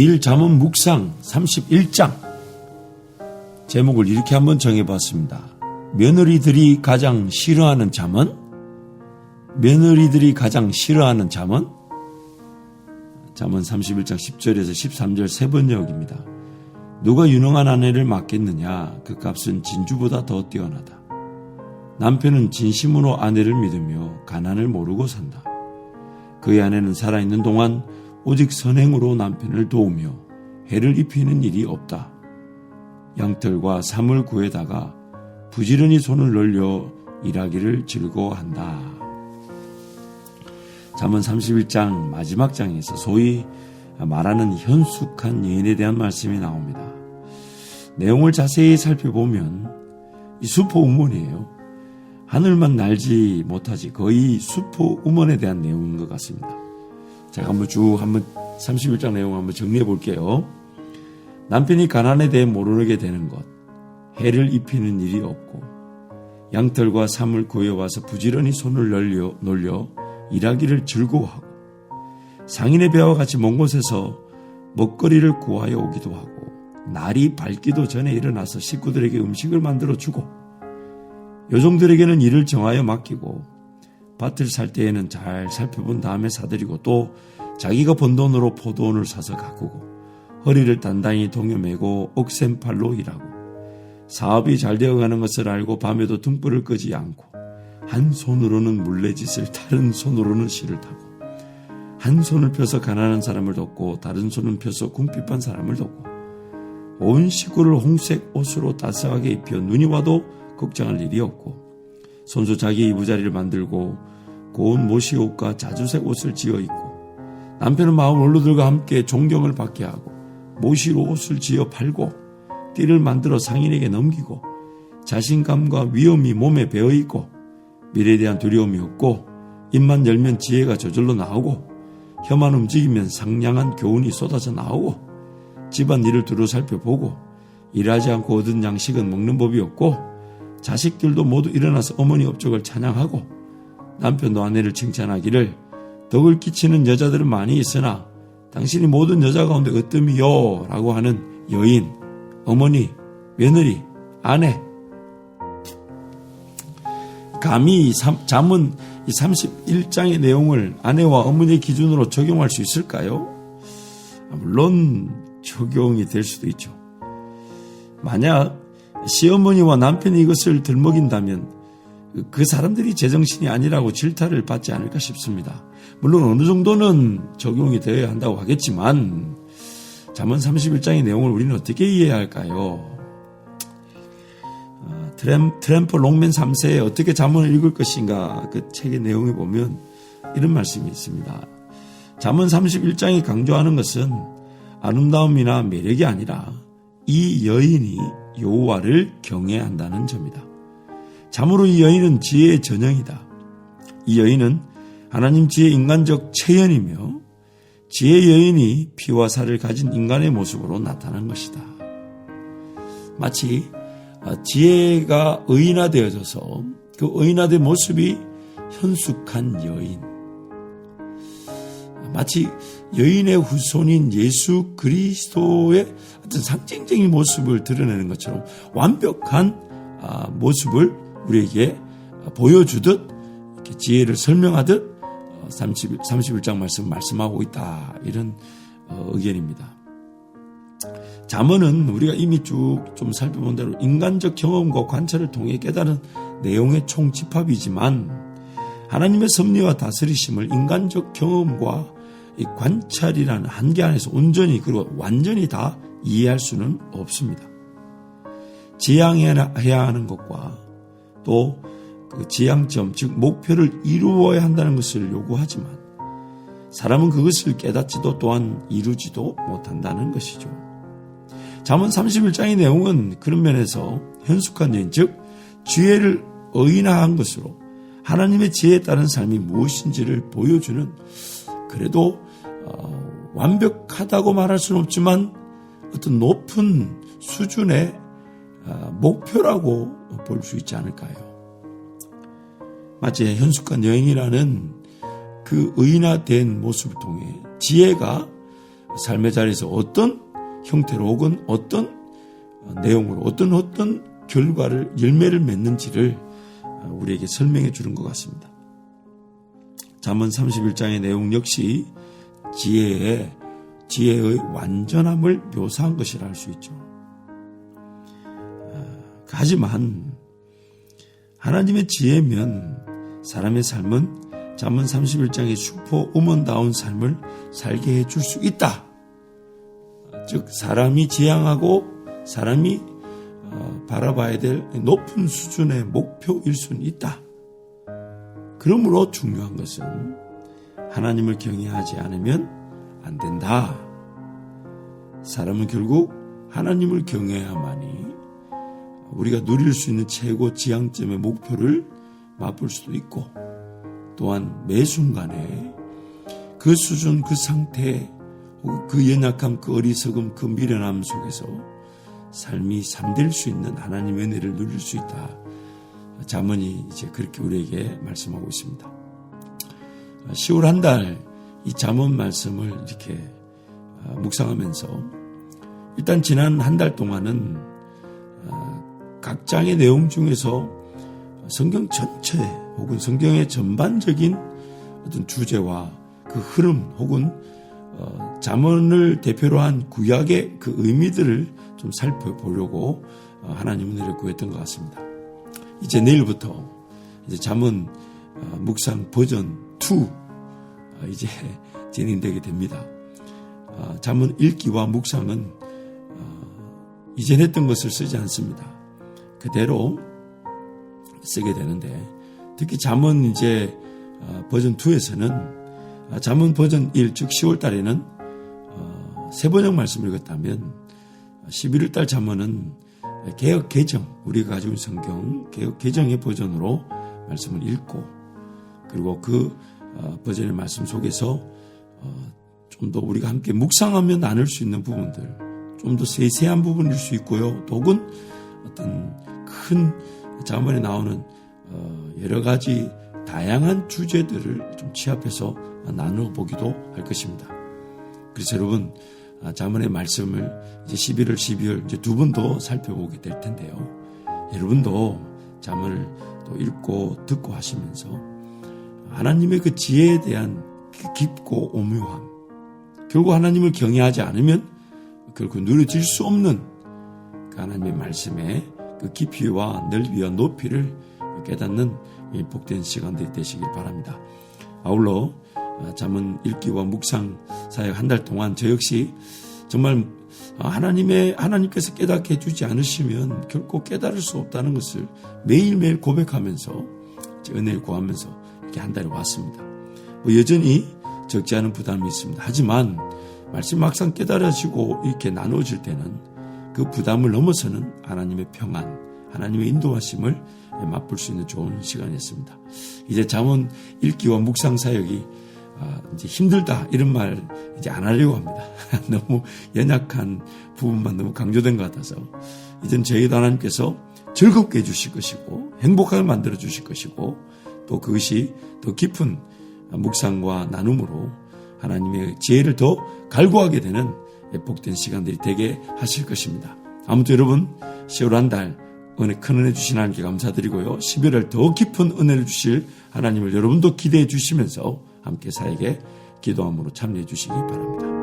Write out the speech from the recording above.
매일 잠언 묵상 31장 제목을 이렇게 한번 정해봤습니다. 며느리들이 가장 싫어하는 잠은 며느리들이 가장 싫어하는 잠은 잠언 31장 10절에서 13절 세 번역입니다. 누가 유능한 아내를 맡겠느냐 그 값은 진주보다 더 뛰어나다. 남편은 진심으로 아내를 믿으며 가난을 모르고 산다. 그의 아내는 살아있는 동안 오직 선행으로 남편을 도우며 해를 입히는 일이 없다. 양털과 삼을 구에다가 부지런히 손을 놀려 일하기를 즐거워한다. 잠언 31장 마지막 장에서 소위 말하는 현숙한 여인에 대한 말씀이 나옵니다. 내용을 자세히 살펴보면 이 수포 우문이에요. 하늘만 날지 못하지 거의 수포 우문에 대한 내용인 것 같습니다. 제가 한번 쭉 한번 31장 내용 한번 정리해 볼게요. 남편이 가난에 대해 모르게 되는 것, 해를 입히는 일이 없고, 양털과 삼을 구해와서 부지런히 손을 놀려, 놀려 일하기를 즐거워하고, 상인의 배와 같이 먼 곳에서 먹거리를 구하여 오기도 하고, 날이 밝기도 전에 일어나서 식구들에게 음식을 만들어 주고, 여종들에게는 일을 정하여 맡기고, 밭을 살 때에는 잘 살펴본 다음에 사들이고 또 자기가 번 돈으로 포도원을 사서 가꾸고 허리를 단단히 동여매고 억센팔로 일하고 사업이 잘 되어가는 것을 알고 밤에도 등불을 끄지 않고 한 손으로는 물레짓을 다른 손으로는 실을 타고 한 손을 펴서 가난한 사람을 돕고 다른 손은 펴서 궁핍한 사람을 돕고 온 식구를 홍색 옷으로 따스하게 입혀 눈이 와도 걱정할 일이 없고 손수 자기 이부자리를 만들고 고운 모시 옷과 자주색 옷을 지어 입고 남편은 마을 원로들과 함께 존경을 받게 하고 모시로 옷을 지어 팔고 띠를 만들어 상인에게 넘기고 자신감과 위험이 몸에 배어 있고 미래에 대한 두려움이 없고 입만 열면 지혜가 저절로 나오고 혀만 움직이면 상냥한 교훈이 쏟아져 나오고 집안 일을 두루 살펴보고 일하지 않고 얻은 양식은 먹는 법이 없고 자식들도 모두 일어나서 어머니 업적을 찬양하고 남편도 아내를 칭찬하기를 덕을 끼치는 여자들은 많이 있으나 당신이 모든 여자 가운데 으뜸이요 라고 하는 여인, 어머니, 며느리, 아내 감히 잠은 이 31장의 내용을 아내와 어머니의 기준으로 적용할 수 있을까요? 물론 적용이 될 수도 있죠. 만약 시어머니와 남편이 이것을 들먹인다면 그 사람들이 제정신이 아니라고 질타를 받지 않을까 싶습니다. 물론 어느 정도는 적용이 되어야 한다고 하겠지만 잠언 31장의 내용을 우리는 어떻게 이해해야 할까요? 어, 트램, 트램프 롱맨 3세에 어떻게 잠언을 읽을 것인가 그 책의 내용에 보면 이런 말씀이 있습니다. 잠언 31장이 강조하는 것은 아름다움이나 매력이 아니라 이 여인이 여호와를 경외한다는 점이다. 참으로 이 여인은 지혜의 전형이다. 이 여인은 하나님 지혜 인간적 체현이며 지혜 여인이 피와 살을 가진 인간의 모습으로 나타난 것이다. 마치 어, 지혜가 의인화되어져서 그 의인화된 모습이 현숙한 여인. 마치 여인의 후손인 예수 그리스도의 어떤 상징적인 모습을 드러내는 것처럼 완벽한 아, 모습을 우리에게 보여주듯 지혜를 설명하듯 30, 어, 31장 말씀 말씀하고 있다. 이런 어, 의견입니다. 잠언은 우리가 이미 쭉 좀 살펴본 대로 인간적 경험과 관찰을 통해 깨달은 내용의 총집합이지만 하나님의 섭리와 다스리심을 인간적 경험과 관찰이라는 한계 안에서 온전히 그리고 완전히 다 이해할 수는 없습니다. 지향해야 하는 것과 또 그 지향점, 즉 목표를 이루어야 한다는 것을 요구하지만 사람은 그것을 깨닫지도 또한 이루지도 못한다는 것이죠. 잠언 31장의 내용은 그런 면에서 현숙한 여인, 즉 지혜를 의인화한 것으로 하나님의 지혜에 따른 삶이 무엇인지를 보여주는 그래도 어, 완벽하다고 말할 수는 없지만 어떤 높은 수준의 어, 목표라고 볼 수 있지 않을까요? 마치 현숙한 여인이라는 그 의인화된 모습을 통해 지혜가 삶의 자리에서 어떤 형태로 혹은 어떤 내용으로 어떤 어떤 결과를 열매를 맺는지를 우리에게 설명해 주는 것 같습니다. 잠언 31장의 내용 역시 지혜의 지혜의 완전함을 묘사한 것이라 할 수 있죠. 하지만 하나님의 지혜면 사람의 삶은 잠언 31장의 슈퍼 우먼다운 삶을 살게 해줄 수 있다. 즉 사람이 지향하고 사람이 어, 바라봐야 될 높은 수준의 목표일 수는 있다. 그러므로 중요한 것은 하나님을 경외하지 않으면 안 된다. 사람은 결국 하나님을 경외해야만이 우리가 누릴 수 있는 최고 지향점의 목표를 맛볼 수도 있고 또한 매 순간에 그 수준, 그 상태, 그 연약함, 그 어리석음, 그 미련함 속에서 삶이 잠들 수 있는 하나님의 은혜를 누릴 수 있다. 자문이 이제 그렇게 우리에게 말씀하고 있습니다. 10월 한 달 이 자문 말씀을 이렇게 어, 묵상하면서 일단 지난 한 달 동안은 어, 각 장의 내용 중에서 성경 전체 혹은 성경의 전반적인 어떤 주제와 그 흐름 혹은 어, 자문을 대표로 한 구약의 그 의미들을 좀 살펴보려고 하나님 은혜를 구했던 것 같습니다. 이제 내일부터 이제 잠언 어, 묵상 버전 2 어, 이제 진행되게 됩니다. 어, 잠언 읽기와 묵상은 이전 했던 것을 쓰지 않습니다. 그대로 쓰게 되는데 특히 잠언 이제 버전 2에서는 잠언 버전 1, 즉 10월 달에는 세 번역 말씀을 읽었다면 11월 달 잠언은 개혁 개정 우리가 가지고 있는 성경 개혁 개정의 버전으로 말씀을 읽고 그리고 그 어, 버전의 말씀 속에서 어, 좀더 우리가 함께 묵상하면 나눌 수 있는 부분들 좀 더 세세한 부분일 수 있고요. 또 혹은 어떤 큰 자문에 나오는 어, 여러 가지 다양한 주제들을 좀 취합해서 나누어 보기도 할 것입니다. 그래서 여러분 아, 자문의 말씀을 이제 11월, 12월 이제 두 번 더 살펴보게 될 텐데요. 여러분도 자문을 또 읽고 듣고 하시면서 하나님의 그 지혜에 대한 그 깊고 오묘함, 결국 하나님을 경외하지 않으면 결국 누려질 수 없는 그 하나님의 말씀의 그 깊이와 넓이와 높이를 깨닫는 복된 시간들이 되시길 바랍니다. 아울러 어, 잠은 읽기와 묵상 사역 한 달 동안 저 역시 정말 하나님의 하나님께서 깨닫게 해주지 않으시면 결코 깨달을 수 없다는 것을 매일매일 고백하면서 은혜를 구하면서 이렇게 한 달이 왔습니다. 뭐 여전히 적지 않은 부담이 있습니다. 하지만 말씀 막상 깨달아지고 이렇게 나눠질 때는 그 부담을 넘어서는 하나님의 평안, 하나님의 인도하심을 맛볼 수 있는 좋은 시간이었습니다. 이제 잠언 읽기와 묵상 사역이 아, 이제 힘들다 이런 말 이제 안 하려고 합니다. 너무 연약한 부분만 너무 강조된 것 같아서 이젠 저희도 하나님께서 즐겁게 해주실 것이고 행복하게 만들어 주실 것이고 또 그것이 더 깊은 묵상과 나눔으로 하나님의 지혜를 더 갈구하게 되는 복된 시간들이 되게 하실 것입니다. 아무튼 여러분 10월 한 달 은혜 큰 은혜 주신 하나님께 감사드리고요. 11월 더 깊은 은혜를 주실 하나님을 여러분도 기대해 주시면서 함께 사에게 기도함으로 참여해 주시기 바랍니다.